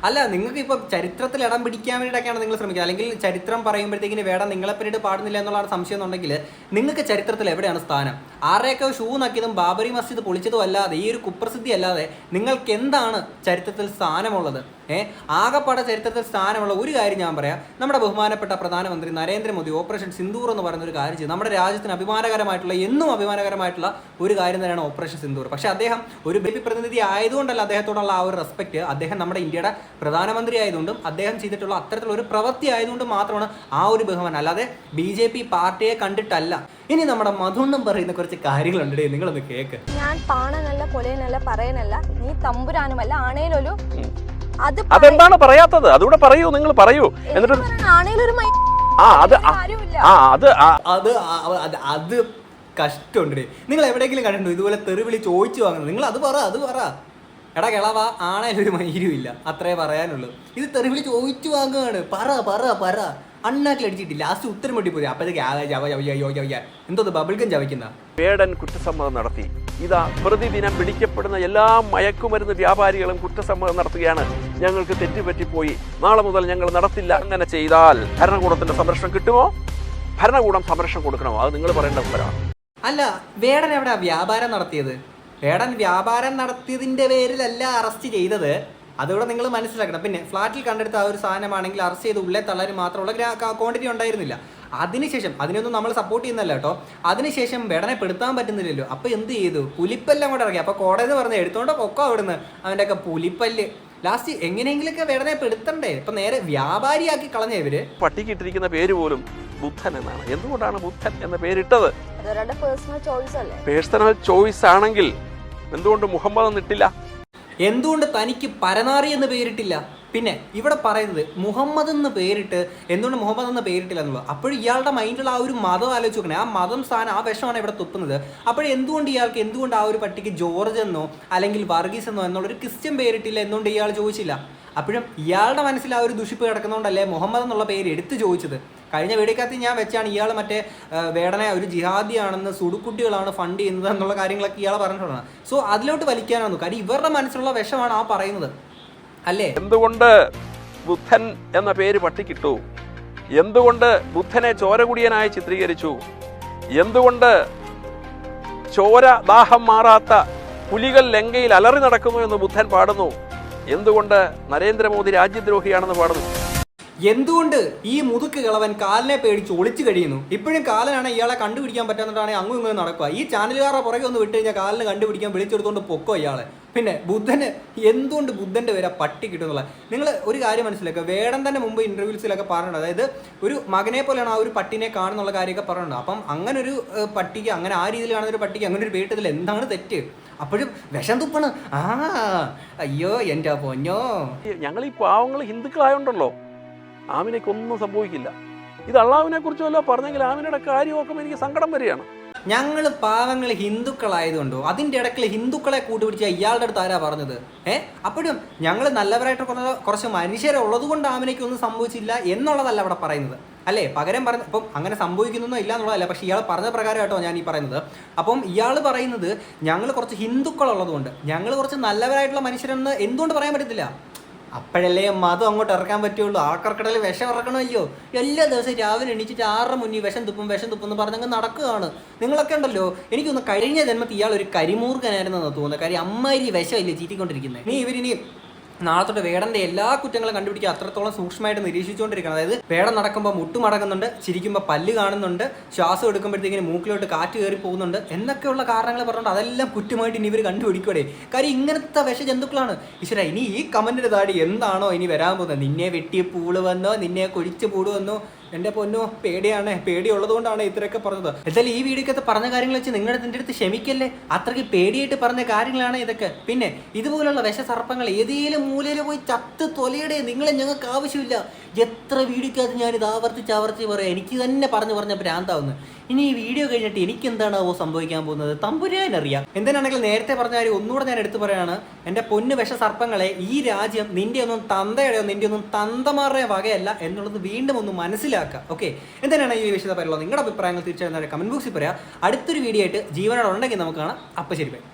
അല്ല നിങ്ങൾക്ക് ഇപ്പൊ ചരിത്രത്തിൽ ഇടം പിടിക്കാൻ വേണ്ടിയിട്ടൊക്കെയാണ് നിങ്ങൾ ശ്രമിക്കുക അല്ലെങ്കിൽ ചരിത്രം പറയുമ്പോഴത്തേക്കിന് വേടം നിങ്ങളെ പിന്നീട് പാടുന്നില്ല എന്നുള്ളതാണ് സംശയം എന്നുണ്ടെങ്കിൽ നിങ്ങൾക്ക് ചരിത്രത്തിൽ എവിടെയാണ് സ്ഥാനം? ആരെയൊക്കെ ഷൂ നക്കിയതും ബാബറി മസ്ജിദ് പൊളിച്ചതും അല്ലാതെ ഈ ഒരു കുപ്രസിദ്ധി അല്ലാതെ നിങ്ങൾക്ക് എന്താണ് ചരിത്രത്തിൽ സ്ഥാനമുള്ളത്? ഏഹ് ആകപ്പാടെ ചരിത്രത്തിൽ സ്ഥാനമുള്ള ഒരു കാര്യം ഞാൻ പറയാം. നമ്മുടെ ബഹുമാനപ്പെട്ട പ്രധാനമന്ത്രി നരേന്ദ്രമോദി ഓപ്പറേഷൻ സിന്ദൂർ എന്ന് പറയുന്ന ഒരു കാര്യം ചെയ്തു. നമ്മുടെ രാജ്യത്തിന് അഭിമാനകരമായിട്ടുള്ള എന്നും അഭിമാനകരമായിട്ടുള്ള ഒരു കാര്യം തന്നെയാണ് ഓപ്പറേഷൻ സിന്ദൂർ. പക്ഷേ അദ്ദേഹം ഒരു ബി പ്രതിനിധി ആയതുകൊണ്ടല്ല അദ്ദേഹത്തോടുള്ള ആ ഒരു റെസ്പെക്ട്. അദ്ദേഹം നമ്മുടെ ഇന്ത്യയുടെ പ്രധാനമന്ത്രി ആയതുകൊണ്ടും അദ്ദേഹം ചെയ്തിട്ടുള്ള അത്തരത്തിലുള്ള ഒരു പ്രവൃത്തി ആയതുകൊണ്ടും മാത്രമാണ് ആ ഒരു ബഹുമാനം. അല്ലാതെ ബി ജെ പി പാർട്ടിയെ കണ്ടിട്ടല്ല. ഇനി നമ്മുടെ മധുണ്ണം പറയുന്ന കുറച്ച് കാര്യങ്ങളുണ്ട് നിങ്ങളൊന്ന് കേക്ക്. ഞാൻ പാണനല്ല കൊലയനല്ല പറയനല്ല. നീ തമ്പുരാനുമല്ല ആണേലൊരു അതെന്താണ് പറയാത്തത്? അതുകൂടെ പറയൂ നിങ്ങൾ പറയൂ. എന്നിട്ട് ആണേലൊരു ആ അത് ആ- അത് അത് അത് കഷ്ടമുണ്ട്. നിങ്ങൾ എവിടെയെങ്കിലും കണ്ടിട്ടുണ്ടോ ഇതുപോലെ തെറിവിളി ചോദിച്ചു വാങ്ങുന്നത്? നിങ്ങൾ അത് പറ അത് പറ. എടാ കിളവ ആണേലും ഒരു മൈരും ഇല്ല അത്രേ പറയാനുള്ളൂ. ഇത് തെറിവിളി ചോദിച്ചു വാങ്ങുകയാണ്. പറ പറ പറ. അണ്ണാക്കിൽ അടിച്ചിട്ടില്ല. ലാസ്റ്റ് ഉത്തരം വേണ്ടി പോയി അപ്പോഴത്തേക്ക് എന്തോ ബബിൾഗം ചവയ്ക്കുന്ന? പേടൻ കുറ്റസമ്മതം നടത്തി. ഇതാ പ്രതിദിനം പിടിക്കപ്പെടുന്ന എല്ലാ മയക്കുമരുന്ന് വ്യാപാരികളും കുറ്റസമ്മതം നടത്തുകയാണ്. ഞങ്ങൾക്ക് തെറ്റുപറ്റിപ്പോയി. നാളെ മുതൽ ഞങ്ങൾ നടത്തില്ല. അങ്ങനെ ചെയ്താൽ ഭരണകൂടത്തിന്റെ സംരക്ഷണം കിട്ടുമോ? ഭരണകൂടം സംരക്ഷണം കൊടുക്കണമോ? അത് നിങ്ങൾ പറയേണ്ട ഉത്തരവാണ്. അല്ല വേടൻ എവിടെ വ്യാപാരം നടത്തിയത്? വേടൻ വ്യാപാരം നടത്തിയതിന്റെ പേരിലല്ല അറസ്റ്റ് ചെയ്തത്. അതുകൂടെ നിങ്ങൾ മനസ്സിലാക്കണം. പിന്നെ ഫ്ലാറ്റിൽ കണ്ടെടുത്ത ആ ഒരു സാധനമാണെങ്കിൽ അറസ്റ്റ് ചെയ്ത് ഉള്ളിൽ തള്ളാൻ മാത്രമുള്ള ക്വാണ്ടിറ്റി ഉണ്ടായിരുന്നില്ല. അതിനുശേഷം അതിനൊന്നും നമ്മൾ സപ്പോർട്ട് ചെയ്യുന്നല്ല കേട്ടോ. അതിനുശേഷം വേടനെ പെടുത്താൻ പറ്റുന്നില്ലല്ലോ. അപ്പൊ എന്ത് ചെയ്തു? പുലിപ്പല്ലാം കൂടെ ഇറങ്ങി അപ്പൊ കോടതി പറഞ്ഞ് എടുത്തോണ്ട് പൊക്കോ അവിടുന്ന്. അവന്റെ ഒക്കെ പുലിപ്പല്ല്. ലാസ്റ്റ് എങ്ങനെയെങ്കിലൊക്കെ വേടനെ പെടുത്തണ്ടേ ഇപ്പൊ നേരെ വ്യാപാരിയാക്കി കളഞ്ഞ ഇവർ. പട്ടിക്കിട്ടിരിക്കുന്ന പേര് പോലും ബുദ്ധൻ എന്നാണ്. എന്തുകൊണ്ടാണ് ബുദ്ധൻ എന്ന പേരിട്ടത് പേഴ്സണൽ ചോയ്സ് ആണെങ്കിൽ എന്തുകൊണ്ട് മുഹമ്മദ് എന്നിട്ടില്ല? എന്തുകൊണ്ട് തനിക്ക് പരനാറി എന്ന് പേരിട്ടില്ല? പിന്നെ ഇവിടെ പറയുന്നത് മുഹമ്മദ് എന്ന് പേരിട്ട് എന്തുകൊണ്ട് മുഹമ്മദ് എന്ന് പേരിട്ടില്ല എന്നുള്ളത് അപ്പോഴും ഇയാളുടെ മൈൻഡിൽ ആ ഒരു മതം ആലോചിച്ച് നോക്കണേ ആ മതം സ്ഥാനം ആ വിഷമാണ് ഇവിടെ തുപ്പുന്നത്. അപ്പോൾ എന്തുകൊണ്ട് ഇയാൾക്ക് എന്തുകൊണ്ട് ആ ഒരു പട്ടിക്ക് ജോർജ് എന്നോ അല്ലെങ്കിൽ വർഗീസ് എന്നോ എന്നുള്ളൊരു ക്രിസ്ത്യൻ പേരിട്ടില്ല എന്തുകൊണ്ട് ഇയാൾ ചോദിച്ചില്ല? അപ്പോഴും ഇയാളുടെ മനസ്സിൽ ആ ഒരു ദുഷിപ്പ് കിടക്കുന്നതുകൊണ്ടല്ലേ മുഹമ്മദ് എന്നുള്ള പേര് എടുത്തു ചോദിച്ചത്. കഴിഞ്ഞ വീടിക്കകത്ത് ഞാൻ വെച്ചാണ് ഇയാൾ മറ്റേ വേടന വേടനെ ഒരു ജിഹാദിയാണെന്ന് സുടുക്കുട്ടികളാണ് ഫണ്ട് ചെയ്യുന്നത് എന്നുള്ള കാര്യങ്ങളൊക്കെ ഇയാൾ പറഞ്ഞിട്ടുള്ളതാണ്. സോ അതിലോട്ട് വലിക്കാനാണ് കാര്യം ഇവരുടെ മനസ്സിലുള്ള വിഷമാണ് ആ പറയുന്നത്. അല്ലേ? എന്തുകൊണ്ട് ബുദ്ധൻ എന്ന പേര് പട്ടിക്കിട്ടു? എന്തുകൊണ്ട് ബുദ്ധനെ ചോരകുടിയനായി ചിത്രീകരിച്ചു? എന്തുകൊണ്ട് ചോര ദാഹം മാറാത്ത പുലികൾ ലങ്കയിൽ അലറി നടക്കുന്നു എന്ന് ബുദ്ധൻ പാടുന്നു? എന്തുകൊണ്ട് നരേന്ദ്രമോദി രാജ്യദ്രോഹിയാണെന്ന് പാടുന്നു? എന്തുകൊണ്ട് ഈ മുതുക്ക് കിളവൻ കാലിനെ പേടിച്ച് ഒളിച്ചു കഴിയുന്നു? ഇപ്പോഴും കാലനാണ് ഇയാളെ കണ്ടുപിടിക്കാൻ പറ്റാന്നിട്ടാണ് അങ്ങും ഇങ്ങും നടക്കുക. ഈ ചാനലുകാരുടെ പുറകെ ഒന്ന് വിട്ട് കഴിഞ്ഞാൽ കാലിന് കണ്ടുപിടിക്കാൻ വിളിച്ചെടുത്തോണ്ട് പൊക്കോ ഇയാളെ? പിന്നെ ബുദ്ധന് എന്തുകൊണ്ട് ബുദ്ധന്റെ വരെ പട്ടി കിട്ടുന്നുള്ള? നിങ്ങൾ ഒരു കാര്യം മനസ്സിലാക്കുക. വേടം തന്നെ മുമ്പ് ഇന്റർവ്യൂസിലൊക്കെ പറഞ്ഞത് അതായത് ഒരു മകനെ പോലെയാണ് ആ ഒരു പട്ടിനെ കാണുന്നുള്ള കാര്യമൊക്കെ പറഞ്ഞിട്ടുണ്ട്. അപ്പം അങ്ങനെ ഒരു പട്ടിക്ക് അങ്ങനെ ആ രീതിയിൽ കാണുന്ന ഒരു പട്ടിക്ക് അങ്ങനെ ഒരു വീട്ടിൽ എന്താണ് തെറ്റ്? അപ്പോഴും വിഷം തുപ്പണ്. ആ അയ്യോ എന്റെ പൊന്നോ. ഞങ്ങൾ ഈ പാവങ്ങൾ ഹിന്ദുക്കളായോണ്ടല്ലോ. ആമിനയ്ക്ക് ഒന്നും സംഭവിക്കില്ല. ഇത് അള്ളാവിനെ കുറിച്ചല്ല പറഞ്ഞെങ്കിൽ ആമിനയുടെ കാര്യമൊക്കെ എനിക്ക് സങ്കടം വരികയാണ്. ഞങ്ങൾ പാവങ്ങൾ ഹിന്ദുക്കളായതുകൊണ്ടോ അതിന്റെ ഇടയ്ക്ക് ഹിന്ദുക്കളെ കൂട്ടുപിടിച്ച ഇയാളുടെ അടുത്ത് ആരാ പറഞ്ഞത്? ഏ? അപ്പോഴും ഞങ്ങൾ നല്ലവരായിട്ട് കുറച്ച് കുറച്ച് ഉള്ളതുകൊണ്ട് കൊണ്ട് ആമിനയ്ക്കൊന്നും സംഭവിച്ചില്ല എന്നുള്ളതല്ല അവിടെ പറയുന്നത്. അല്ലേ? പകരം പറഞ്ഞ അപ്പം അങ്ങനെ സംഭവിക്കുന്നൊന്നും ഇല്ല എന്നുള്ളതല്ല പക്ഷേ ഇയാൾ പറഞ്ഞ പ്രകാരം കേട്ടോ ഞാൻ ഈ പറയുന്നത്. അപ്പം ഇയാൾ പറയുന്നത് ഞങ്ങൾ കുറച്ച് ഹിന്ദുക്കൾ ഉള്ളതുകൊണ്ട് ഞങ്ങൾ കുറച്ച് നല്ലവരായിട്ടുള്ള മനുഷ്യരെന്ന് എന്തുകൊണ്ട് പറയാൻ പറ്റത്തില്ല? അപ്പോഴല്ലേ മതം അങ്ങോട്ട് ഇറക്കാൻ പറ്റുള്ളൂ. ആൾക്കാർക്കിടയിൽ വിഷം ഇറക്കണം അയ്യോ എല്ലാ ദിവസവും രാവിലെ എണീച്ചിട്ട് ആറര മുന്നിൽ വിഷം തുപ്പും വിഷം തുപ്പും എന്ന് പറഞ്ഞങ്ങ് നടക്കുകയാണ്. നിങ്ങളൊക്കെ ഉണ്ടല്ലോ? എനിക്കൊന്ന് കഴിഞ്ഞ ജന്മത്തിൽ ഇയാൾ ഒരു കരിമൂർഖനായിരുന്നെന്ന് തോന്നുന്നത്. കാര്യം അമ്മാരി വിഷമില്ലേ ചീറ്റിക്കൊണ്ടിരിക്കുന്നത് നീ ഇവരിനി നാളെ തൊട്ട് വേടന്റെ എല്ലാ കുറ്റങ്ങളും കണ്ടുപിടിക്കുക അത്രത്തോളം സൂക്ഷ്മമായിട്ട് നിരീക്ഷിച്ചുകൊണ്ടിരിക്കണം. അതായത് വേടം നടക്കുമ്പോൾ മുട്ടുമടങ്ങുന്നുണ്ട് ചിരിക്കുമ്പോൾ പല്ല് കാണുന്നുണ്ട് ശ്വാസം എടുക്കുമ്പോഴത്തേക്കിന് മൂക്കിലോട്ട് കാറ്റ് കയറി പോകുന്നുണ്ട് എന്നൊക്കെയുള്ള കാരണങ്ങൾ പറഞ്ഞുകൊണ്ട് അതെല്ലാം കുറ്റമായിട്ട് ഇനി ഇവർ കണ്ടുപിടിക്കൂടെ കാര്യം ഇങ്ങനത്തെ വിഷജന്തുക്കളാണ്. ഈശ്വര ഇനി ഈ കമന്റിന്റെ താടി എന്താണോ ഇനി വരാൻ പോകുന്നത്? നിന്നെ വെട്ടിയ പൂൾ വന്നോ? നിന്നെ കൊഴിച്ച് വന്നോ? എന്റെ പൊന്നോ പേടിയാണ്. പേടിയുള്ളതുകൊണ്ടാണ് ഇത്രയൊക്കെ പറഞ്ഞത്. എന്തായാലും ഈ വീഡിയോക്കകത്ത് പറഞ്ഞ കാര്യങ്ങൾ വെച്ച് നിങ്ങളുടെ എന്റെ അടുത്ത് ക്ഷമിക്കല്ലേ? അത്രയ്ക്ക് പേടിയായിട്ട് പറഞ്ഞ കാര്യങ്ങളാണ് ഇതൊക്കെ. പിന്നെ ഇതുപോലുള്ള വിഷസർപ്പങ്ങൾ ഏതെങ്കിലും മൂലയിൽ പോയി ചത്ത് തൊലയുടെ നിങ്ങളെ ഞങ്ങൾക്ക് ആവശ്യമില്ല. എത്ര വീഡിയോക്കകത്ത് ഞാനിത് ആവർത്തിച്ച് ആവർത്തിച്ച് പറയാം. എനിക്ക് തന്നെ പറഞ്ഞു പറഞ്ഞ ഭ്രാന്താവുന്നു. ഇനി ഈ വീഡിയോ കഴിഞ്ഞിട്ട് എനിക്ക് എന്താണാവോ സംഭവിക്കാൻ പോകുന്നത്? തമ്പുരാൻ അറിയാം എന്തിനാണെങ്കിൽ നേരത്തെ പറഞ്ഞ കാര്യം ഒന്നുകൂടെ ഞാൻ എടുത്തു പറയാണ്. എന്റെ പൊന്ന് വിഷ സർപ്പങ്ങളെ ഈ രാജ്യം നിന്റെ ഒന്നും തന്തയുടെയോ നിന്റെ ഒന്നും തന്തമാരുടെ വകയല്ല എന്നുള്ളത് വീണ്ടും ഒന്ന് മനസ്സിലാക്കുക. ഓക്കെ? എന്തിനാണ് ഈ വിഷയത്തെ പറയുള്ളത് നിങ്ങളുടെ അഭിപ്രായങ്ങൾ തീർച്ചയായും കമന്റ് ബോക്സിൽ പറയാം. അടുത്തൊരു വീഡിയോ ആയിട്ട് ജീവനോടെ ഉണ്ടെങ്കിൽ നമുക്ക് കാണാം. അപ്പം ശരി